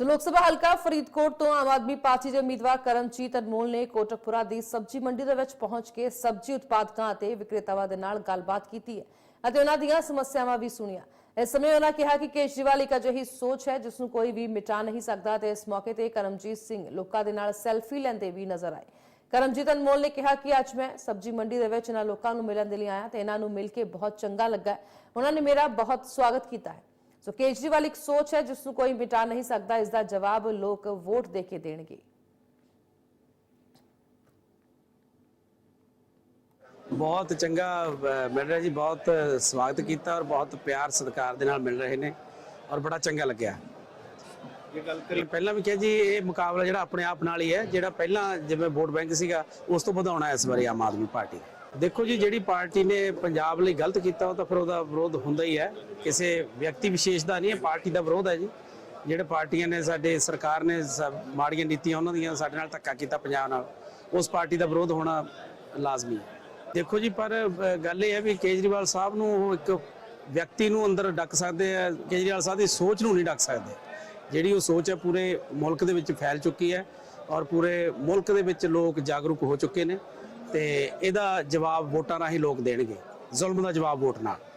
ਸੋ ਲੋਕ ਸਭਾ ਹਲਕਾ ਫਰੀਦਕੋਟ ਤੋਂ ਆਮ ਆਦਮੀ ਪਾਰਟੀ ਦੇ ਉਮੀਦਵਾਰ ਕਰਮਜੀਤ ਅਨਮੋਲ ਨੇ ਕੋਟਕਪੁਰਾ ਦੀ ਸਬਜ਼ੀ ਮੰਡੀ ਦੇ ਵਿੱਚ ਪਹੁੰਚ ਕੇ ਸਬਜ਼ੀ ਉਤਪਾਦਕਾਂ ਅਤੇ ਵਿਕਰੇਤਾਵਾਂ ਦੇ ਨਾਲ ਗੱਲਬਾਤ ਕੀਤੀ ਹੈ ਅਤੇ ਉਹਨਾਂ ਦੀਆਂ ਸਮੱਸਿਆਵਾਂ ਵੀ ਸੁਣੀਆਂ। ਇਸ ਸਮੇਂ ਉਹਨਾਂ ਕਿਹਾ ਕਿ ਕੇਜਰੀਵਾਲ ਇੱਕ ਅਜਿਹੀ ਸੋਚ ਹੈ, ਜਿਸ ਨੂੰ ਕੋਈ ਵੀ ਮਿਟਾ ਨਹੀਂ ਸਕਦਾ ਤੇ ਇਸ ਮੌਕੇ ਤੇ ਕਰਮਜੀਤ ਸਿੰਘ ਲੋਕਾਂ ਦੇ ਨਾਲ ਸੈਲਫੀ ਲੈਂਦੇ ਵੀ ਨਜ਼ਰ ਆਏ। ਕਰਮਜੀਤ ਅਨਮੋਲ ਨੇ ਕਿਹਾ ਕਿ ਅੱਜ ਮੈਂ ਸਬਜ਼ੀ ਮੰਡੀ ਦੇ ਵਿੱਚ ਇਹਨਾਂ ਲੋਕਾਂ ਨੂੰ ਮਿਲਣ ਦੇ ਲਈ ਆਇਆ ਤੇ ਇਹਨਾਂ ਨੂੰ ਮਿਲ ਕੇ ਬਹੁਤ ਚੰਗਾ ਲੱਗਾ। ਉਹਨਾਂ ਨੇ ਮੇਰਾ ਬਹੁਤ ਸਵਾਗਤ ਕੀਤਾ ਹੈ। ਸੋ ਕੇਜਰੀਵਾਲ ਇੱਕ ਸੋਚ ਹੈ ਜਿਸ ਨੂੰ ਕੋਈ ਮਿਟਾ ਨਹੀਂ ਸਕਦਾ ਇਸ ਦਾ ਜਵਾਬ ਲੋਕ ਵੋਟ ਦੇ ਕੇ ਦੇਣਗੇ। ਬਹੁਤ ਚੰਗਾ ਮਿਲ ਰਿਹਾ ਜੀ ਬਹੁਤ ਸਵਾਗਤ ਕੀਤਾ ਔਰ ਬਹੁਤ ਪਿਆਰ ਸਤਿਕਾਰ ਦੇ ਨਾਲ ਮਿਲ ਰਹੇ ਨੇ ਔਰ ਬੜਾ ਚੰਗਾ ਲੱਗਿਆ। ਇਹ ਗੱਲ ਕਰੀ ਪਹਿਲਾਂ ਵੀ ਕਿਹਾ ਜੀ ਇਹ ਮੁਕਾਬਲਾ ਜਿਹੜਾ ਆਪਣੇ ਆਪ ਨਾਲ ਹੀ ਹੈ ਜਿਹੜਾ ਪਹਿਲਾਂ ਜਿਵੇਂ ਵੋਟ ਬੈਂਕ ਸੀਗਾ ਉਸ ਤੋਂ ਵਧਾਉਣਾ ਇਸ ਵਾਰੀ ਆਮ ਆਦਮੀ ਪਾਰਟੀ ਦੇਖੋ ਜੀ, ਜਿਹੜੀ ਪਾਰਟੀ ਨੇ ਪੰਜਾਬ ਲਈ ਗਲਤ ਕੀਤਾ, ਉਹ ਤਾਂ ਫਿਰ ਉਹਦਾ ਵਿਰੋਧ ਹੁੰਦਾ ਹੀ ਹੈ। ਕਿਸੇ ਵਿਅਕਤੀ ਵਿਸ਼ੇਸ਼ ਦਾ ਨਹੀਂ ਹੈ, ਪਾਰਟੀ ਦਾ ਵਿਰੋਧ ਹੈ ਜੀ। ਜਿਹੜੇ ਪਾਰਟੀਆਂ ਨੇ ਸਾਡੇ ਸਰਕਾਰ ਨੇ ਸ- ਮਾੜੀਆਂ ਨੀਤੀਆਂ, ਉਹਨਾਂ ਦੀਆਂ ਸਾਡੇ ਨਾਲ ਧੱਕਾ ਕੀਤਾ ਪੰਜਾਬ ਨਾਲ, ਉਸ ਪਾਰਟੀ ਦਾ ਵਿਰੋਧ ਹੋਣਾ ਲਾਜ਼ਮੀ ਹੈ। ਦੇਖੋ ਜੀ, ਪਰ ਗੱਲ ਇਹ ਹੈ ਵੀ ਕੇਜਰੀਵਾਲ ਸਾਹਿਬ ਨੂੰ ਉਹ ਇੱਕ ਵਿਅਕਤੀ ਨੂੰ ਅੰਦਰ ਡੱਕ ਸਕਦੇ ਆ, ਕੇਜਰੀਵਾਲ ਸਾਹਿਬ ਦੀ ਸੋਚ ਨੂੰ ਨਹੀਂ ਡੱਕ ਸਕਦੇ। ਜਿਹੜੀ ਉਹ ਸੋਚ ਹੈ, ਪੂਰੇ ਮੁਲਕ ਦੇ ਵਿੱਚ ਫੈਲ ਚੁੱਕੀ ਹੈ ਔਰ ਪੂਰੇ ਮੁਲਕ ਦੇ ਵਿੱਚ ਲੋਕ ਜਾਗਰੂਕ ਹੋ ਚੁੱਕੇ ਨੇ। ਤੇ ਇਹਦਾ ਜਵਾਬ ਵੋਟਾਂ ਰਾਹੀਂ ਲੋਕ ਦੇਣਗੇ ਜ਼ੁਲਮ ਦਾ ਜਵਾਬ ਵੋਟ ਨਾਲ।